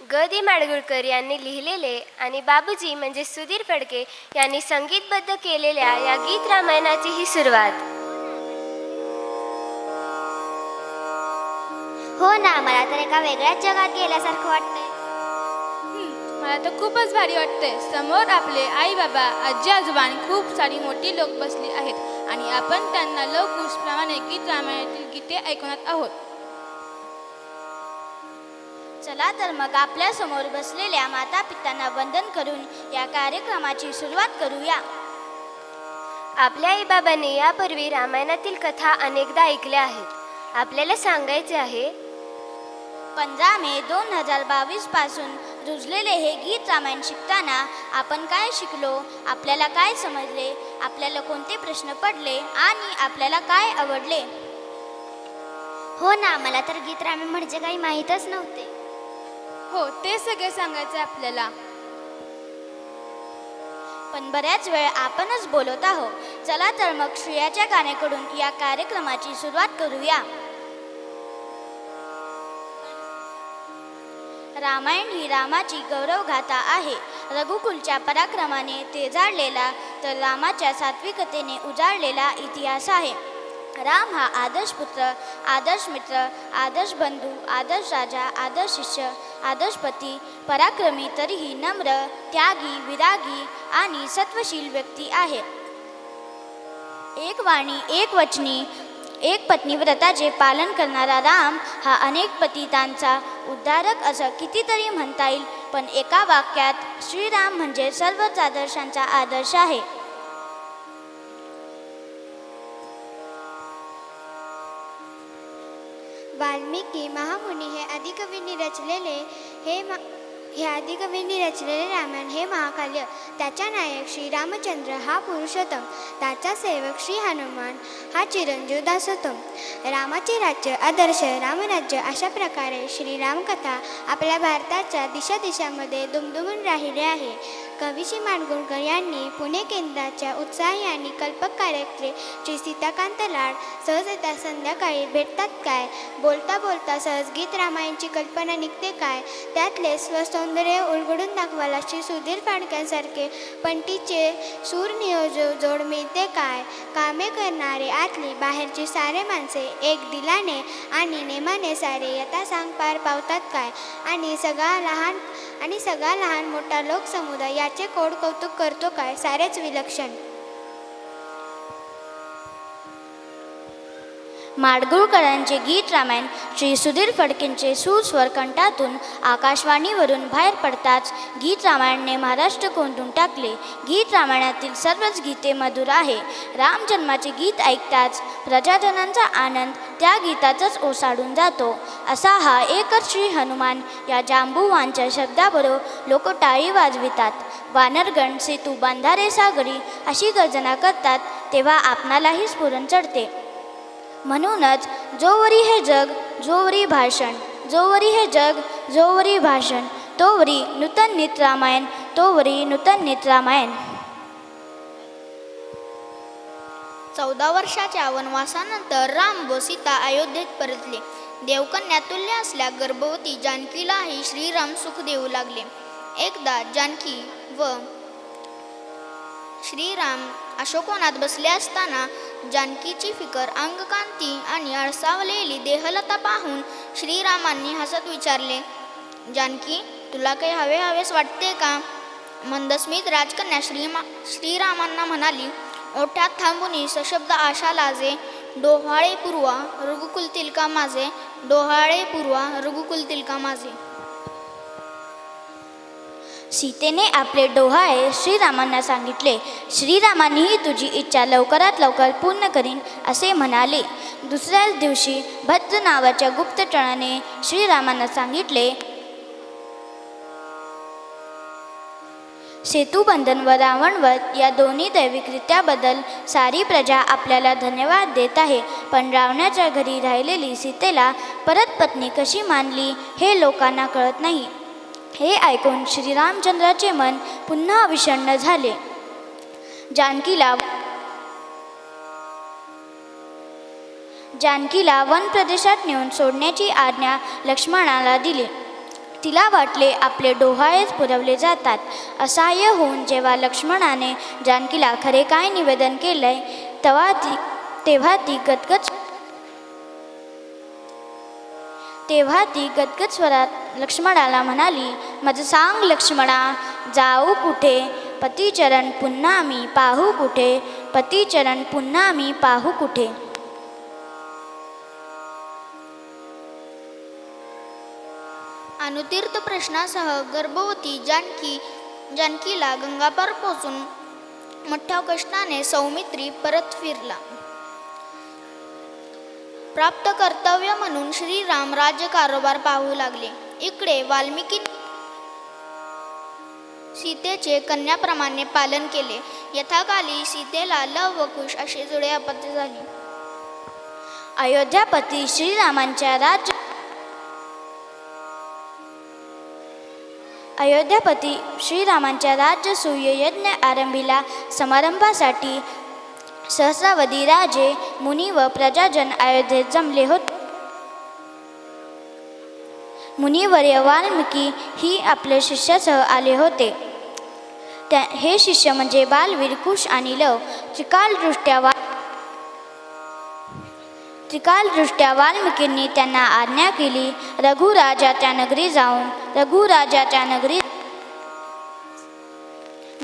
ग दी माडगुळकर यांनी लिहिलेले आणि बाबूजी म्हणजे सुधीर फडके यांनी संगीतबद्ध केलेल्या या गीत रामायणाची ही सुरुवात. हो ना मला तर एका वेगळ्याच जगात गेल्यासारखं वाटतंय. मला तर खूपच भारी वाटतंय. समोर आपले आई बाबा आजी आजोबा आणि खूप सारी मोठी लोक बसली आहेत आणि आपण त्यांना लोकगीतप्रमाणे गीत रामायणातील गीते ऐकवत आहोत. चला तर मग आपल्यासमोर बसलेल्या माता पित्यांना वंदन करून या कार्यक्रमाची सुरुवात करूया. आपल्या आईबाबांनी यापूर्वी रामायणातील कथा अनेकदा ऐकल्या आहेत. आपल्याला सांगायचे आहे पंधरा मे दोन हजार बावीसपासून रुजलेले हे गीत रामायण शिकताना आपण काय शिकलो आपल्याला काय समजले आपल्याला कोणते प्रश्न पडले आणि आपल्याला काय आवडले? हो ना मला तर गीत रामायण म्हणजे काही माहीतच नव्हते. हो ते सगळे सांगायचं आपल्याला. पण बऱ्याच वेळ आपणच बोलत आहोत. चला तर मग श्रेयाच्या गाण्याकडून या कार्यक्रमाची सुरुवात करूया. रामायण ही रामाची गौरवगाथा आहे. रघुकुलच्या पराक्रमाने ते जाळलेला तर रामाच्या सात्विकतेने उजाळलेला इतिहास आहे. राम हा आदर्श पुत्र आदर्श मित्र आदर्श बंधू आदर्श राजा आदर्श शिष्य आदर्श पती पराक्रमी तरीही नम्र त्यागी विरागी आणि सत्वशील व्यक्ती आहे. एक वाणी एक वचनी एक पत्नी व्रताचे पालन करणारा राम हा अनेक पतितांचा उद्धारक असं कितीतरी म्हणता येईल पण एका वाक्यात श्रीराम म्हणजे सर्वच आदर्शांचा आदर्श आहे. वाल्मिकी महामुनी हे आदिकवींनी रचलेले हे मा हे आदिकवींनी रचलेले रामायण हे महाकाव्य. त्याचा नायक श्रीरामचंद्र हा पुरुषोत्तम. त्याचा सेवक श्री हनुमान हा चिरंजीव दासोत्तम. रामाचे राज्य आदर्श रामराज्य अशा प्रकारे श्रीरामकथा आपल्या भारताच्या दिशा दिशामध्ये दुमदुमून राहिले आहे. कविशी माणगुणकर यांनी पुणे केंद्राच्या उत्साही आणि कल्पक कार्यक्रम श्री सीताकांत लाड सहज येता संध्याकाळी भेटतात काय? बोलता बोलता सहज गीत रामायणची कल्पना निघते काय? त्यातले स्वसौंदर्य उलगडून दाखवायला सुधीर फाडक्यांसारखे पंटीचे सूर नियोज जोड मिळते काय? कामे करणारे आतली बाहेरची सारे माणसे एक दिलाने आणि नेमाने सारे यथासांग पार पावतात काय? आणि सगळा लहान आणि सगळा लहान मोठा लोकसमुदाय याचे कोड कौतुक करतो काय? सारेच विलक्षण. माडगुळकरांचे गीत रामायण श्री सुधीर फडकेंचे सुस्वर कंठातून आकाशवाणीवरून बाहेर पडताच गीत रामायणने महाराष्ट्र कोंडून टाकले. गीत रामायणातील सर्वच गीते मधुर आहे. राम जन्माचे गीत ऐकताच प्रजाजनांचा आनंद त्या गीताचाच ओसाडून जातो. असा हा एकच श्री हनुमान या जांबुवांच्या शब्दाबरोबर लोक टाळी वाजवितात. वानरगण सेतू बांधारे सागरी अशी गर्जना करतात तेव्हा आपणालाही स्फुरण चढते. म्हणूनच जोवरी हे जग जोवरी भाषण जोवरी हे जग जोवरी भाषण तोवरी नूतन नित रामायण तोवरी नूतन नित रामायण. चौदा वर्षाच्या वनवासानंतर राम व सीता अयोध्येत परतले. देवकन्या तुल्य असल्या गर्भवती जानकीलाही श्रीराम सुख देऊ लागले. एकदा जानकी व श्रीराम अशोकवनात बसले असताना जानकीची फिकर अंगकांती आणि आळसावलेली देहलता पाहून श्रीरामांनी हसत विचारले जानकी तुला काही हवे हवेस वाटते का? मंदस्मित राजकन्या श्रीमा श्रीरामांना म्हणाली ओठ्यात थांबुनी सशब्द आशा लाजे डोहाळे पूर्वा रघुकुलतील का माझे? डोहाळे पूर्वा रघुकुलतील का माझे? सीतेने आपले डोहाळे श्रीरामांना सांगितले श्रीरामांनीही तुझी इच्छा लवकरात लवकर पूर्ण करीन असे म्हणाले. दुसऱ्याच दिवशी भद्र नावाच्या गुप्तचराने श्रीरामांना सांगितले सेतुबंधन व रावणवध या दोन्ही दैविकरित्याबद्दल सारी प्रजा आपल्याला धन्यवाद देत आहे पण रावणाच्या घरी राहिलेली सीतेला परत पत्नी कशी मानली हे लोकांना कळत नाही. हे ऐकून श्रीरामचंद्राचे मन पुन्हा विषण्ण झाले. जानकीला जानकीला वन प्रदेशात नेऊन सोडण्याची आज्ञा लक्ष्मणाला दिली. तिला वाटले आपले डोहाळेच पुरवले जातात. असहाय्य होऊन जेव्हा लक्ष्मणाने जानकीला खरे काय निवेदन केलंय तेव्हा ती तेव्हा ती गदगद तेव्हा ती गदगद स्वरात लक्ष्मणाला म्हणाली माझं सांग लक्ष्मणा जाऊ कुठे? पतीचरण पुन्हा मी पाहू कुठे? पतीचरण पुन्हा मी पाहू कुठे? अनुतीर्थ प्रश्नासह गर्भवती जानकी जानकीला गंगापार पोचून मोठ्या कष्टाने सौमित्री परत फिरला. प्राप्त कर्तव्य म्हणून श्रीराम राज्यकारभार पाहू लागले. इकडे वाल्मिकी सीतेचे कन्याप्रमाणे पालन केले. यथाकाली सीतेला लव व कुश अशी जुळे अपत्य झाली. अयोध्यापती श्रीरामांच्या राज्य अयोध्यापती श्रीरामांच्या राज्यसूय यज्ञ आरंभीला समारंभासाठी सहस्रावधी राजे मुनी व प्रजाजन अयोध्येत जमले होते. मुनिवर्य वाल्मिकी ही आपल्या शिष्यासह आले होते. त्या हे शिष्य म्हणजे बालवीर कुश आणि लव त्रिकालदृष्ट्या वा त्रिकालदृष्ट्या वाल्मिकींनी त्यांना आज्ञा केली रघुराजाच्या नगरी जाऊन रघुराजाच्या नगरीत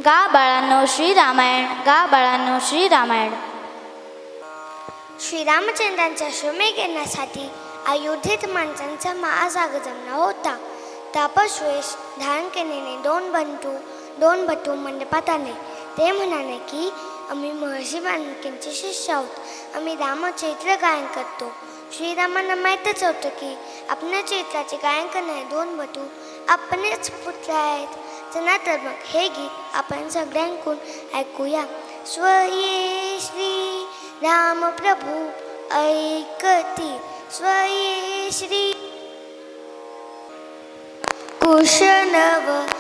गा बाळांनो श्रीरामायण गा बाळांनो श्रीरामायण श्रीरामचंद्रांचा श्रमे घेण्यासाठी अयोध्येत माणसांचा महाजाग जमला होता. तापश्वेष धारण केलेले दोन बंधू दोन भटू मंडपात आले ते म्हणाले की आम्ही महर्षी वाल्मिकींचे शिष्य आहोत. आम्ही रामचैत्र गायन करतो. श्रीरामांना माहीतच होतं की आपल्या चैत्राचे गायन करणारे दोन भटू आपणच पुत्र आहेत. चला तर मग हे गीत आपण सगळ्यांकडून ऐकूया. स्वये श्री राम प्रभू ऐकती. स्वये श्री कुशनव